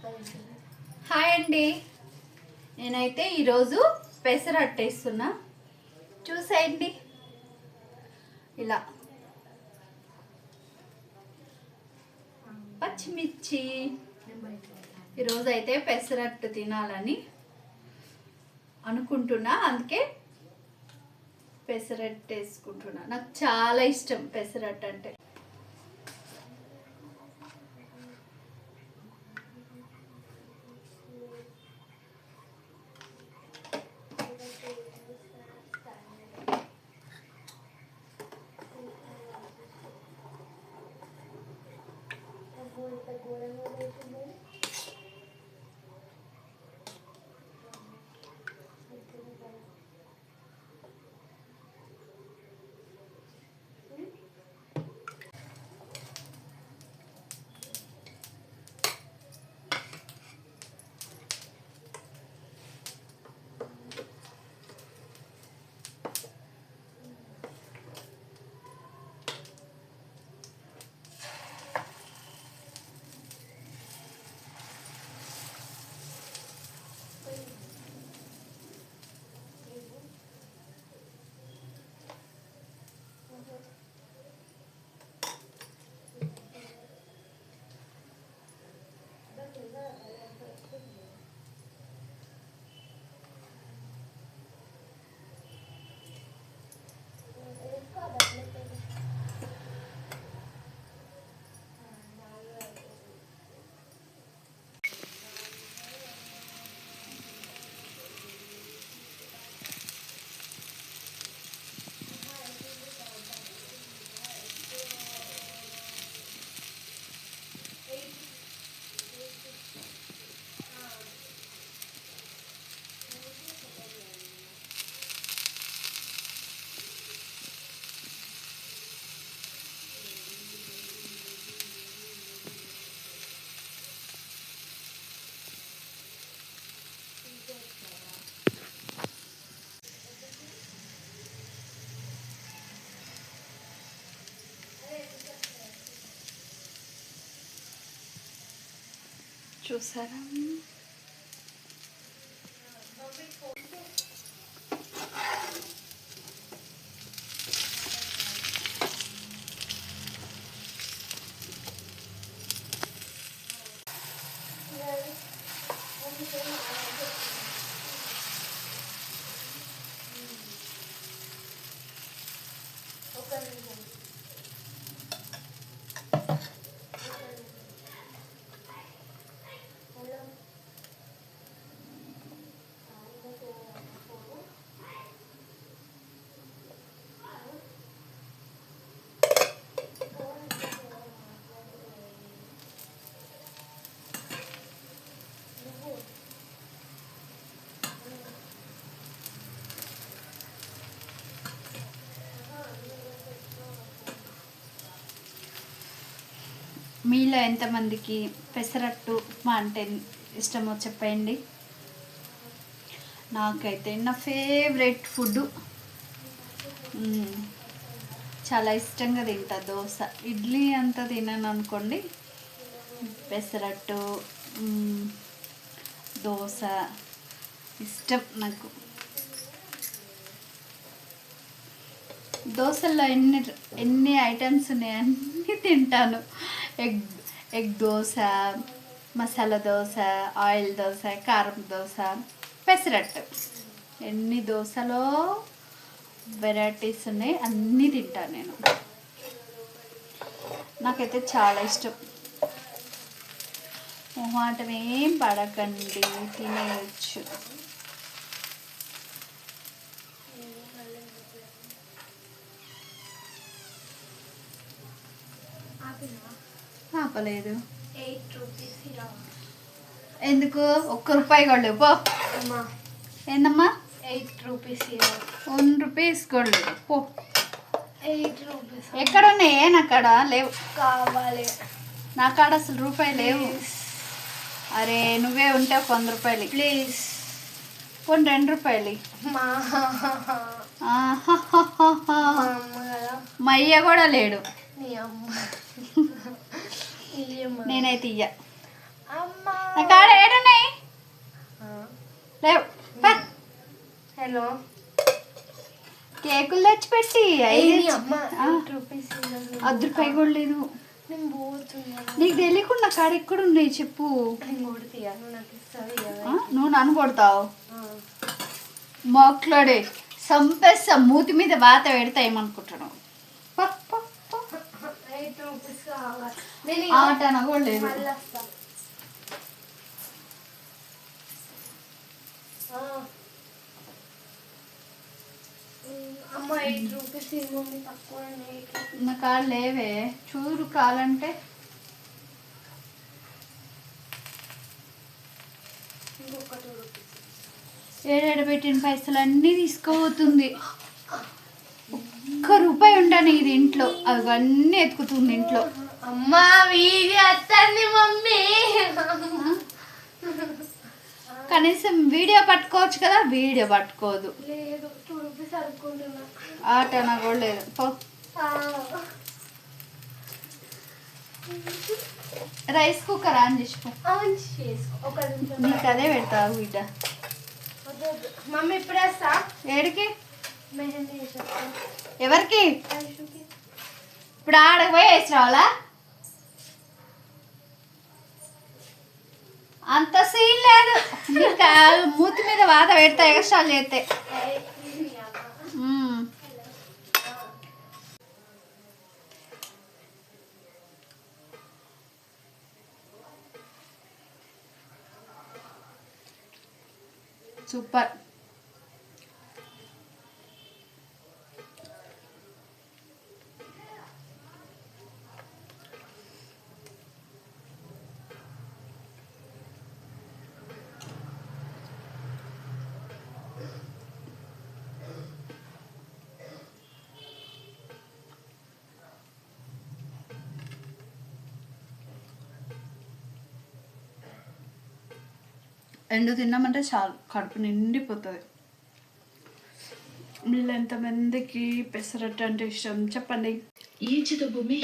Hi అండి. నేనైతే ఈరోజు పెసరట్టేస్తున్నా చూసేయండి. ఇలా. పచ్చిమిర్చి. ఈరోజు అయితే పెసరట్టు తినాలని అనుకుంటున్నా. అందుకే పెసరట్టు వేసుకుంటున్నా నాకు చాలా ఇష్టం పెసరట్టు అంటే गई చూసారా? మీలో ఎంతమందికి పెసరట్టు ఉప్మా అంటే ఇష్టమో చెప్పండి. నాకైతే నా ఫేవరెట్ ఫుడ్ చాలా ఇష్టంగా తింటా దోశ. ఇడ్లీ అంతా తినను అనుకోండి. పెసరట్టు దోశ ఇష్టం నాకు. దోశల్లో ఎన్ని ఎన్ని ఐటమ్స్ ఉన్నాయి అన్నీ తింటాను. Egg egg dosa masala dosa oil dosa కారం దోశ పెసరట్టు. ఎన్ని దోశలో వెరైటీస్ ఉన్నాయి అన్నీ తింటాను నేను. నాకైతే చాలా ఇష్టం. మొహాటం ఏం పడకండి తినేయచ్చు. ఆపలేదు. ఎందుకు? ఒక్క రూపాయి కొళ్ళు పో. అమ్మా. ఏందమ్మా? ఎయిట్ రూపీస్ వన్ రూపీస్ కొళ్ళు పో. Eight rupees. ఎక్కడ ఉన్నాయే నా కాడ లేవు. కావాలి. నా కాడ అసలు రూపాయి లేవు. అరే నువ్వే ఉంటే ఒక వంద రూపాయలు. ప్లీజ్. పోనీ రెండు రూపాయలు. మా అయ్య కూడా లేడు నీ అమ్మ ఇయ్యమ్మ నేనైతే ఇయ్య. నా కాడ ఏడున్నాయి? లేవు. హలో. కేకులు తెచ్చిపెట్టి. అర్ధ రూపాయి కూడా లేదు. నీకు తెలియకుండా కాడ ఎక్కడ ఉన్నాయి చెప్పు నువ్వు నన్ను కొడతావు? మొక్కలోడే సంపేస్తా మూతి మీద వాత పెడతా ఏమనుకుంటున్నావు? నా లేవే. చూరు కాలంటే ఏడేడ పెట్టిన పైసలు అన్నీ తీసుకోబోతుంది. ఒక్క రూపాయి ఉండని ఇది ఇంట్లో. అవన్నీ ఎత్తుకుతుంది ఇంట్లో. అమ్మా వీడియో వస్తుంది మమ్మీ. కనీసం వీడియో పట్టుకోవచ్చు కదా వీడియో పట్టుకోదు. ఆట నా కూడా లేదు పో. రైస్ కుక్కర్ ఆన్ చేసుకో. నీకు అదే పెడతా బిడ్డ. మమ్మీ ఇప్పుడే వస్తా. ఏడికి? ఎవరికి? ఇప్పుడు ఆడకు పోయి వేసి రావాలా? అంత సీన్ లేదు. ఆ మూతి మీద వాత పెడతా ఎగస్ట్రాలు చేస్తే. సూపర్. ఎండు తిన్నామంటే చాలు కడుపు నిండిపోతుంది. వీళ్ళు ఎంతమందికి పెసరట్టు అంటే ఇష్టం? చెప్పండి. ఈంచిత భూమి.